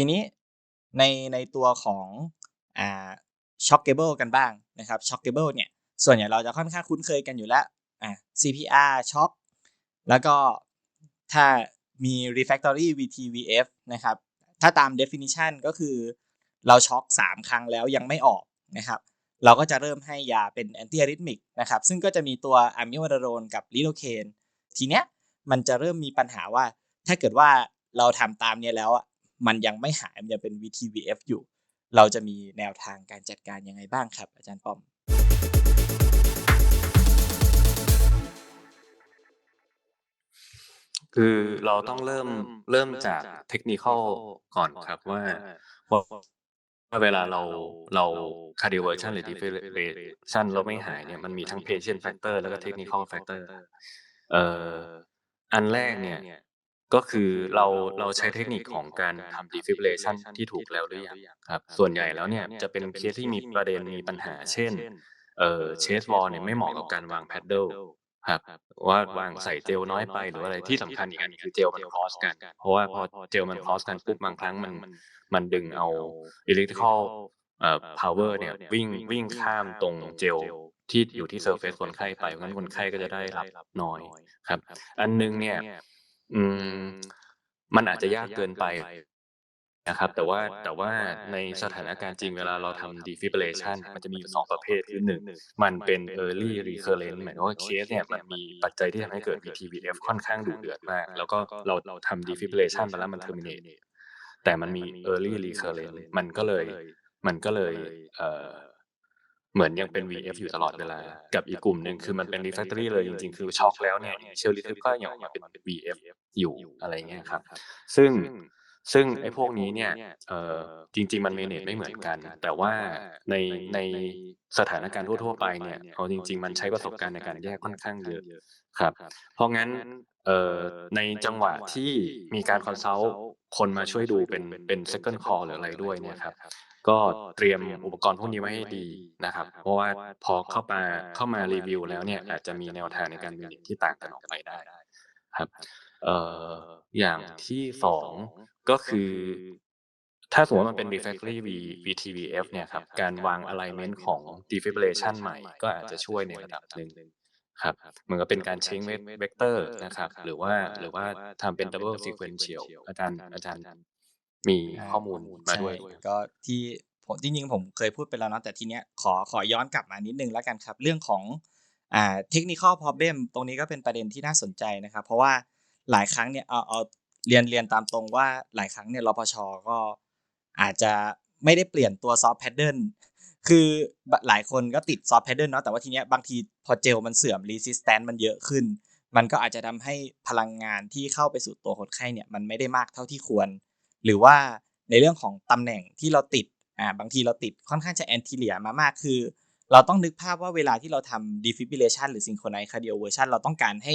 ทีนี้ในในตัวของอ่า shockable กันบ้างนะครับ shockable เนี่ยส่วนใหญ่เราจะค่อนข้างคุ้นเคยกันอยู่แล้วอ่า CPR shock แล้วก็ถ้ามี refactory VTVF นะครับ ถ้าตาม definition ก็คือเราช็อก3ครั้งแล้วยังไม่ออกนะครับ เราก็จะเริ่มให้ยาเป็น anti arrhythmic นะครับ ซึ่งก็จะมีตัว amiodarone กับ lidocaine ทีเนี้ยมันจะเริ่มมีปัญหาว่า ถ้าเกิดว่าเราทำตามเนี้ยแล้ว มันยังไม่หายมันยังเป็น VTVF อยู่ เราจะมีแนวทางการจัดการยังไงบ้างครับ อาจารย์ป้อมคือเราต้องเริ่มเริ่มจากเทคนิคก่อนครับว่าว่าเวลาเราเรา cardioversion หรือ defibrillation เราไม่หายเนี่ยมันมีทั้ง patient factor แล้วก็ technical factor เอ่ออันแรกเนี่ย ก็คือเรา เราใช้เทคนิคของการทำ defibrillation ที่ถูกแล้วหรือยังครับ ส่วนใหญ่แล้วเนี่ยจะเป็นเคสที่มีประเด็นมีปัญหา เช่น เอ่อ chest wall เนี่ยไม่เหมาะกับการวาง paddle ครับว่าวางใส่เจลน้อยไปหรืออะไรที่สำคัญอีกอันคือเจลมันคอสกัน เพราะว่าพอเจลมันคอสกันปุ๊บบางครั้งมันมันดึงเอาอิเล็กทริคอลเอ่อ power เนี่ยวิ่งวิ่งข้ามตรงเจลที่อยู่ที่เซอร์เฟซคนไข้ไปเพราะงั้นคนไข้ก็จะได้รับน้อยครับ อันนึงเนี่ย อืม มันอาจจะยากเกินไปนะครับ แต่ว่าแต่ว่าในสถานการณ์จริงเวลาเราทำ defibrillation มันจะมีอยู่สองประเภทคือหนึ่งมันเป็น early recurrent หมายถึงว่าเคสเนี่ยมันมีปัจจัยที่ทำให้เกิด VTVF ค่อนข้างดุเดือดมาก แล้วก็เราเราทำ defibrillation ไปแล้วมัน terminate แต่มันมี early recurrent มันก็เลย มันก็เลยเอ่อ เหมือนยังเป็น VF อยู่ตลอดเวลา กับอีกกลุ่มหนึ่งคือมันเป็น Refactory เลยจริงๆ คือช็อกแล้วเนี่ยเชลลิทึบก็ยังออกมาเป็น VF อยู่อะไรเงี้ยครับ ซึ่งซึ่งไอ้พวกนี้เนี่ยเออจริง ๆ มันเมเนจไม่เหมือนกัน แต่ว่าในในสถานการณ์ทั่วๆไปเนี่ยเอาจริง ๆ มันใช้ประสบการณ์ในการแยกค่อนข้างเยอะครับ เพราะงั้นเอ่อในจังหวะที่มีการคอนซัลท์คนมาช่วยดูเป็นเป็น second call หรืออะไรด้วยเนี่ยครับ ก็เตรียมอุปกรณ์พวกนี้ไว้ให้ดีนะครับ เพราะว่าพอเข้ามาเข้ามารีวิว แล้วเนี่ยอาจจะมีแนวทางในการมินิที่ต่างกันออกไปได้ครับเอ่ออย่างที่สองก็คือ ถ้าสมมติว่ามันเป็น refractory V VTVF เนี่ยครับการวาง alignment ของ defibrillation ใหม่ ก็อาจจะช่วยในระดับหนึ่งครับเหมือนกับเป็นการเช็คเวกเตอร์นะครับ หรือว่าหรือว่าทำเป็น double sequential อาจารย์อาจารย์ มีข้อมูลมาด้วยใช่ก็ที่ผมจริงๆผมเคยพูดไปแล้วเนาะแต่ทีเนี้ยขอขอย้อนกลับมานิดนึงแล้วกันครับ เรื่องของอ่าเทคนิคอล problem ตรงนี้ก็เป็นประเด็นที่น่าสนใจนะครับ เพราะว่าหลายครั้งเนี่ยเอาเอาเรียนเรียนตามตรงว่าหลายครั้งเนี่ยรพชก็อาจจะไม่ได้เปลี่ยนตัวซอฟต์แพดเดิลคือหลายคนก็ติดซอฟต์แพดเดิลเนาะแต่ว่าทีเนี้ยบางทีพอเจลมันเสื่อม resistance มันเยอะขึ้น มันก็อาจจะทำให้พลังงานที่เข้าไปสู่ตัวคนไข้เนี่ยมันไม่ได้มากเท่าที่ควร หรือว่าในเรื่องของตำแหน่งที่เราติดอ่าบางทีเราติดค่อนข้างจะแอนติเลียมามากคือ เราต้องนึกภาพว่าเวลาที่เราทำ defibrillation หรือ synchronized cardioversion เราต้องการให้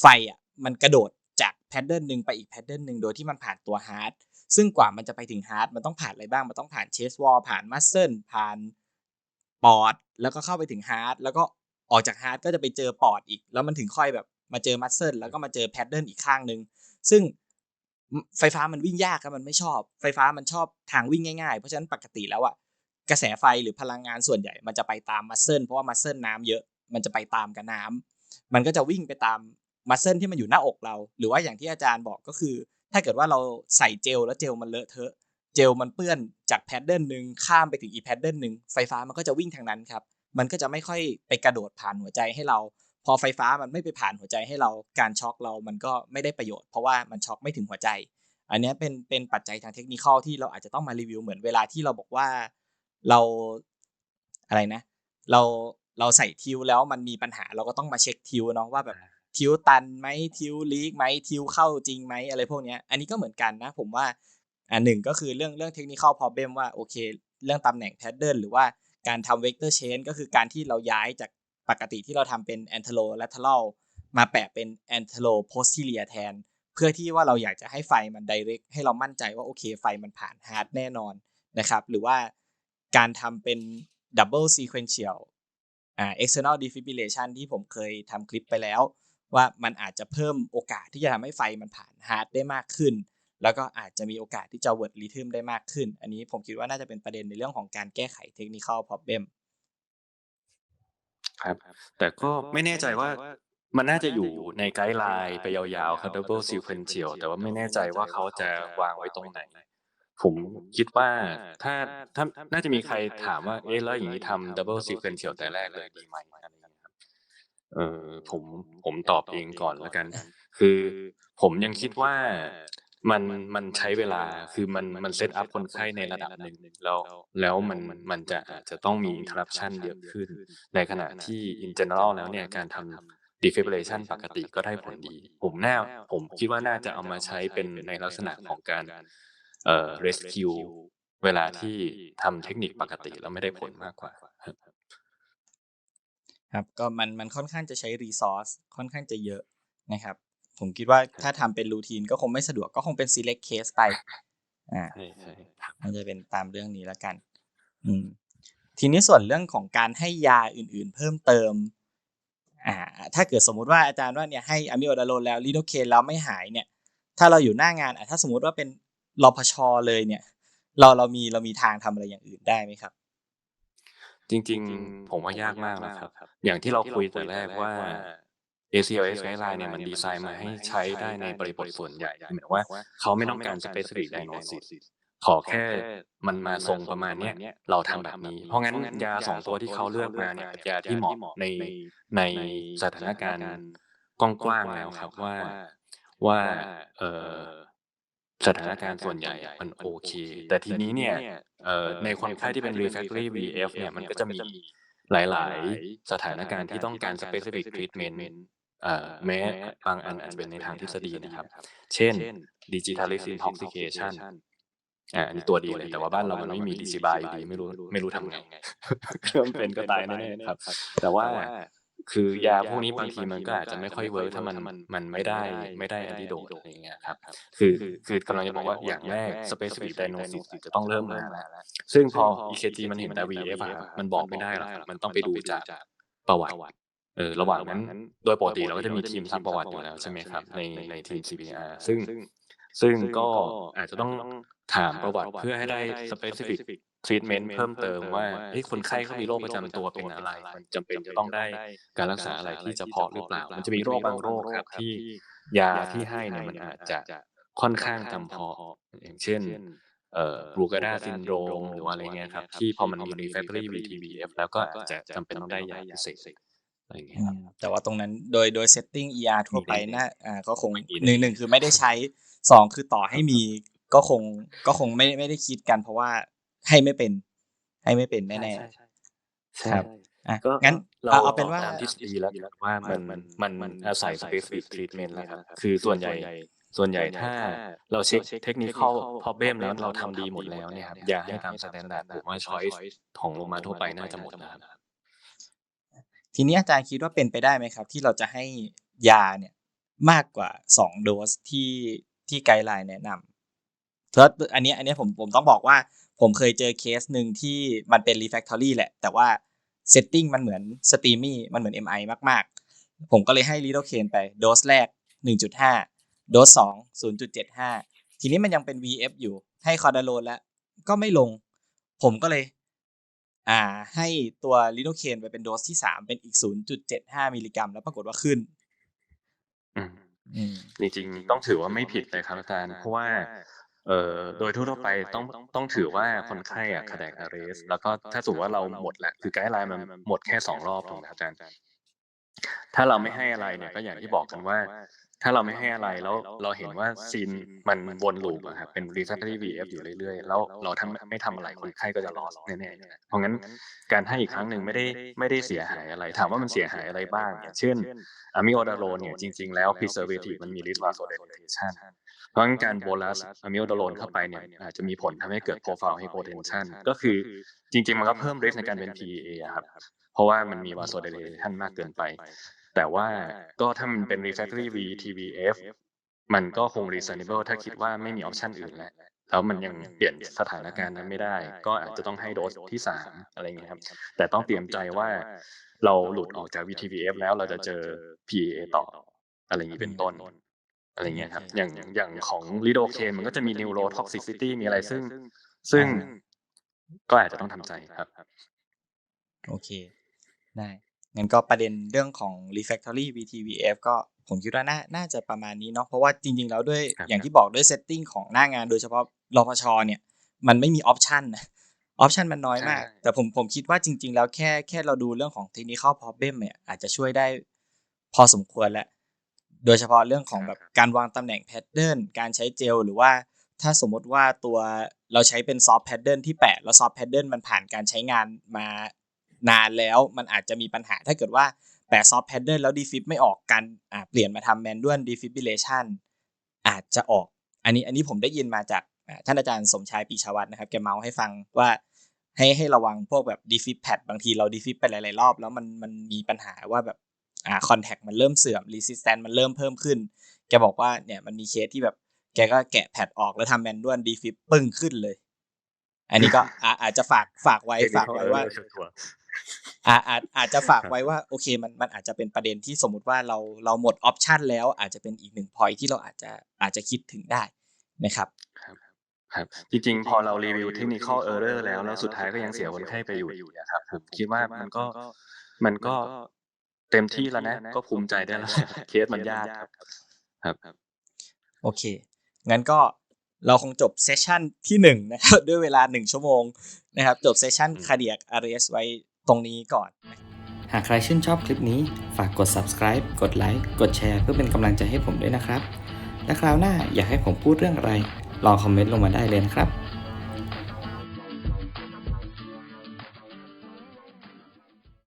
ไฟอะมันกระโดดจากแพดเดิลหนึ่งไปอีกแพดเดิลหนึ่งโดยที่มันผ่านตัวฮาร์ดซึ่งกว่ามันจะไปถึงฮาร์ดมันต้องผ่านอะไรบ้าง มันต้องผ่านเชสวอลผ่านมัสเซิลผ่านปอด แล้วก็เข้าไปถึงฮาร์ดแล้วก็ออกจากฮาร์ดก็จะไปเจอปอดอีก แล้วมันถึงค่อยแบบมาเจอมัสเซิลแล้วก็มาเจอแพดเดิลอีกข้างหนึ่งซึ่ง ไฟฟ้ามันวิ่งยากครับมันไม่ชอบ ไฟฟ้ามันชอบทางวิ่งง่ายๆ เพราะฉะนั้นปกติแล้วอะกระแสไฟหรือพลังงานส่วนใหญ่ มันจะไปตามมัสเซิลเพราะว่ามัสเซิลน้ำเยอะมันจะไปตามกับน้ำมันก็จะวิ่งไปตามมัสเซิลที่มันอยู่หน้าอกเรา หรือว่าอย่างที่อาจารย์บอกก็คือ ถ้าเกิดว่าเราใส่เจลแล้วเจลมันเลอะเทอะเจลมันเปื้อนจากแพดเดิลหนึ่งข้ามไปถึงอีแพดเดิลหนึ่งไฟฟ้ามันก็จะวิ่งทางนั้นครับมันก็จะไม่ค่อยไปกระโดดผ่านหัวใจให้เรา พอไฟฟ้ามันไม่ไปผ่านหัวใจให้เราการช็อกเรามันก็ไม่ได้ประโยชน์ เพราะว่ามันช็อกไม่ถึงหัวใจ อันนี้เป็นเป็นปัจจัยทางเทคนิคอลที่เราอาจจะต้องมารีวิวเหมือนเวลาที่เราบอกว่าเราอะไรนะ เราเราใส่ทิวแล้วมันมีปัญหาเราก็ต้องมาเช็คทิวเนาะว่าแบบทิวตันไหมทิวลีกไหมทิวเข้าจริงไหมอะไรพวกนี้อันนี้ก็เหมือนกันนะ ผมว่าอ่าหนึ่งก็คือเรื่องเรื่องเทคนิคอลพอเบมว่าโอเค เรื่องตำแหน่งแพดเดิลหรือว่าการทำเวกเตอร์เชนก็คือการที่เราย้ายจาก ปกติที่เราทำเป็นแอนเทโลและท e ลมาแปะเป็นแอนเทโลโพสติเลียแทน เพื่อที่ว่าเราอยากจะให้ไฟมันไดเรกให้เรามั่นใจว่าโอเคไฟมันผ่านฮาร์ดแน่นอนนะครับ หรือว่าการทำเป็นดับเบิลซีเควนเชียลอ่า external defibrillation ที่ผมเคยทำคลิปไปแล้ว ว่ามันอาจจะเพิ่มโอกาสที่จะทำให้ไฟมันผ่านฮาร์ดได้มากขึ้น แล้วก็อาจจะมีโอกาสที่จะเวิร์ดริทึมได้มากขึ้น อันนี้ผมคิดว่าน่าจะเป็นประเด็นในเรื่องของการแก้ไขเทคนิคอล problem ครับ แต่ก็ไม่แน่ใจว่ามันน่าจะอยู่ในไกด์ไลน์ไปยาวๆครับ double sequential แต่ว่าไม่แน่ใจว่าเขาจะวางไว้ตรงไหน ผมคิดว่าถ้าถ้าน่าจะมีใครถามว่า เอ๊ะแล้วอย่างนี้ทำ double sequential แต่แรกเลยดีไหมเงี้ยครับเออผมผมตอบเองก่อนแล้วกัน คือผมยังคิดว่า มันมันใช้เวลาคือมันมันเซตอัพคนไข้ในระดับหนึ่งแล้วแล้วมันมันจะอาจจะต้องมี interruption เยอะขึ้น ในขณะที่ in general แล้วเนี่ยการทำ defibrillation ปกติก็ได้ผลดี ผมน่าผมคิดว่าน่าจะเอามาใช้เป็นในลักษณะของการเอ่อ rescue เวลาที่ทำเทคนิคปกติแล้วไม่ได้ผลมากกว่าครับก็มันมันค่อนข้างจะใช้รีซอสค่อนข้างจะเยอะนะครับ ผมคิดว่าถ้าทำเป็นรูทีนก็คงไม่สะดวกก็คงเป็น select case ไป อ่าใช่ใช่มันจะเป็นตามเรื่องนี้แล้วกัน อืม ทีนี้ส่วนเรื่องของการให้ยาอื่น ๆ เพิ่มเติม อ่า ถ้าเกิดสมมุติว่าอาจารย์ว่าเนี่ยให้อะมิโอดาโลนแล้วลิโดเคนแล้วไม่หายเนี่ย ถ้าเราอยู่หน้างานอะถ้าสมมุติว่าเป็นรพชเลยเนี่ย เราเรามีเรามีทางทำอะไรอย่างอื่นได้ไหมครับ จริง ๆ ผมว่ายากมากนะครับ อย่างที่เราคุยแต่แรกว่า ACLS guideline เนี่ยมันดีไซน์มาให้ใช้ได้ในบริบทส่วนใหญ่หมายว่าเขาไม่ต้องการ specific diagnosis ขอแค่มันมาทรงประมาณเนี้ยเราทำแบบนี้ เพราะงั้นยาสองตัวที่เขาเลือกมาเนี่ยเป็นยาที่เหมาะในในสถานการณ์กว้างๆแล้วครับว่าว่าเอ่อสถานการณ์ส่วนใหญ่อะมันโอเค แต่ทีนี้เนี่ยเอ่อในคนไข้ที่เป็น refractory VF เนี่ยมันก็จะมีหลาย ๆ สถานการณ์ที่ต้องการ specific treatment เอ่อ แม้บางอันอาจจะเป็นในทางทฤษฎีนะครับ เช่น digitalis intoxication อ่าอันนี้ตัวดีเลยแต่ว่าบ้านเรามันไม่มีดิซิบายอยู่ดีไม่รู้ไม่รู้ทำไงเครื่องเป็นก็ตายแน่ๆครับ แต่ว่าคือยาพวกนี้บางทีมันก็อาจจะไม่ค่อยเวิร์กถ้ามันมันไม่ได้ไม่ได้แอนติโดดอะไรอย่างเงี้ยครับคือคือกำลังจะบอกว่าอย่างแรก specific diagnosis จะต้องเริ่มมาแล้วซึ่งพอ EKG มันเห็นแต่ VF อะครับมันบอกไม่ได้หรอกครับมันต้องไปดูจากประวัติ เออระหว่างนั้นโดยปกติเราก็จะมีทีมซักประวัติอยู่แล้วใช่ไหมครับในในทีม CPR ซึ่งซึ่งก็อาจจะต้องถามประวัติเพื่อให้ได้ specific treatment เพิ่มเติมว่าเฮ้ยคนไข้เขามีโรคประจำตัวเป็นอะไร มันจำเป็นจะต้องได้การรักษาอะไรที่เฉพาะหรือเปล่า มันจะมีโรคบางโรคครับที่ยาที่ให้เนี่ยมันอาจจะค่อนข้างจำเพาะอย่างเช่นเอ่อ Brugada syndrome หรือว่าอะไรเงี้ยครับที่พอมันมี refractory VTVF แล้วก็อาจจะจำเป็นต้องได้ยาพิเศษ อะไรเงี้ยอืครับมแต่ว่าตรงนั้นโดยโดยเซตติ้ง ER ทั่วไปมีน่าอ่าก็คงไม่มีหนึ่งหนึ่งคือไม่ได้ใช้สองคือต่อให้มีก็คงก็คงไม่ไม่ได้คิดกันเพราะว่าให้ไม่เป็น ให้ไม่เป็นแน่ใช่ๆครับอะก็งั้นเราเอาเอาเป็นว่าตามทฤษฎีแล้วกันว่ามันมันมันมันอาศัย specific treatment แล้วครับคือส่วนใหญ่ส่วนใหญ่ถ้าเราเช็ค technical problem แล้วเราทำดีหมดแล้วเนี่ยครับอย่าให้ตาม standard ผมว่า choice ของโรงพยาบาลทั่วไปน่าจะหมดนะครับ ทีนี้อาจารย์คิดว่าเป็นไปได้ไหมครับ ที่เราจะให้ยาเนี่ยมากกว่าสองโดสที่ที่ไกด์ไลน์แนะนำเพราะอันนี้อันนี้ผมผมต้องบอกว่า ผมเคยเจอเคสหนึ่งที่มันเป็น refractory แหละ แต่ว่าเซตติ้งมันเหมือนสตรีมี่มันเหมือน MI มากๆ ผมก็เลยให้ลีโดเคนไปโดสแรก 1.5 โดสสอง0.75 ทีนี้มันยังเป็น VF อยู่ให้คอร์ดาโลนแล้ว ก็ไม่ลง ผมก็เลย อ่าให้ตัวลิโดเคนไปเป็นโดสที่สามเป็นอีก0.75มิลลิกรัม แล้วปรากฏว่าขึ้นอืมอืมจริงๆต้องถือว่าไม่ผิดเลยครับอาจารย์เพราะว่าเอ่อโดยทั่วๆไปต้องต้องถือว่าคนไข้อะคาแดกอาเรสแล้วก็ถ้าสมมติว่าเราหมดแล้วคือไกด์ไลน์มันหมดแค่สองรอบถูกไหมครับอาจารย์ถ้าเราไม่ให้อะไรเนี่ยก็อย่างที่บอกกันว่า ถ้าเราไม่ให้อะไรแล้วเราเห็นว่าซีนมันวนลูปอะครับเป็น refractory VF อยู่เรื่อยๆ แล้วเราทำไม่ทำอะไรคนไข้ก็จะรอแน่ๆเพราะงั้นการให้อีกครั้งหนึ่งไม่ได้ไม่ได้เสียหายอะไร ถามว่ามันเสียหายอะไรบ้างอย่างเช่นอะมิโอดาโลนเนี่ยจริงๆแล้ว preservative มันมี risk vasodilatation เพราะงั้นการโบลัสอะมิโอดาโลนเข้าไปเนี่ยอาจจะมีผลทำให้เกิด profile hypotension ก็คือจริง ๆ มันก็เพิ่ม risk ในการเป็น PEA อะครับเพราะว่ามันมี vasodilatation มากเกินไป แต่ว่าก็ถ้ามันเป็น refactory VTVF มันก็คง reasonable ถ้าคิดว่าไม่มีออปชันอื่นแล้วแล้วมันยังเปลี่ยนสถานการณ์นั้นไม่ได้ ก็อาจจะต้องให้โดสที่สามอะไรเงี้ยครับ แต่ต้องเตรียมใจว่าเราหลุดออกจาก VTVF แล้วเราจะเจอ PEA ต่อ อะไรอย่างนี้เป็นต้น อะไรเงี้ยครับ อย่างอย่างของ lidocaine มันก็จะมี neurotoxicity มีอะไรซึ่ง ซึ่งก็อาจจะต้องทำใจครับ โอเค ได้ งั้นก็ประเด็นเรื่องของ refractory VTVF ก็ผมคิดว่าน่าน่าจะประมาณนี้เนาะเพราะว่าจริงๆแล้วด้วยครับอย่างที่บอกด้วย setting ของหน้างานโดยเฉพาะรพชเนี่ยมันไม่มีออปชันนะออปชันมันน้อยมากใช่แต่ผมผมคิดว่าจริง ๆ แล้วแค่แค่เราดูเรื่องของ technical problem เนี่ยอาจจะช่วยได้พอสมควรแล้ว โดยเฉพาะเรื่องของแบบการวางตำแหน่งแพทเทิร์นการใช้เจล หรือว่าถ้าสมมติว่าตัวเราใช้เป็นซอฟต์แพทเทิร์นที่แปะแล้วซอฟต์แพทเทิร์นมันผ่านการใช้งานมา นานแล้วมันอาจจะมีปัญหาถ้าเกิดว่าแปะซอฟต์แพทเทิร์นแล้วดีฟิบไม่ออกการอ่าเปลี่ยนมาทำ manual defibrillation อาจจะออก อันนี้อันนี้ผมได้ยินมาจากอ่าท่านอาจารย์สมชายปีชาวัฒน์นะครับแกเมาให้ฟังว่าให้ให้ระวังพวกแบบ defib pad บางทีเรา defib ไปหลาย ๆ รอบ แล้วมันมันมีปัญหาว่าแบบอ่า contact มันเริ่มเสื่อม resistance มันเริ่มเพิ่มขึ้น แกบอกว่าเนี่ยมันมีเคสที่แบบแกก็แกะแพดออกแล้วทำ manual defib ปึ้งขึ้นเลย อันนี้ก็อาอาจจะฝากฝากไว้ฝากไว้ว่า อาอาจอาจจะฝากไว้ว่าโอเคมันมันอาจจะเป็นประเด็นที่สมมุติว่าเราเราหมดออปชันแล้วอาจจะเป็นอีกหนึ่งพอยที่เราอาจจะอาจจะคิดถึงได้นะครับครับจริงๆ พอเรารีวิว technical error แล้วแล้วสุดท้ายก็ยังเสียคนไข้ไปอยู่ดีอะครับผมคิดว่ามันก็มันก็เต็มที่แล้วนะ ก็ภูมิใจได้แล้วเคสมันยากครับครับ โอเค งั้นก็เราคงจบเซสชันที่หนึ่งนะครับ ด้วยเวลาหนึ่งชั่วโมงนะครับ จบเซสชันอืม cardiac arrest ไว้ ตรงนี้ก่อน หากใครชื่นชอบคลิปนี้ ฝากกด subscribe กดไลค์กดแชร์เพื่อเป็นกำลังใจให้ผมด้วยนะครับ และคราวหน้าอยากให้ผมพูดเรื่องอะไรลองคอมเมนต์ลงมาได้เลยนะครับ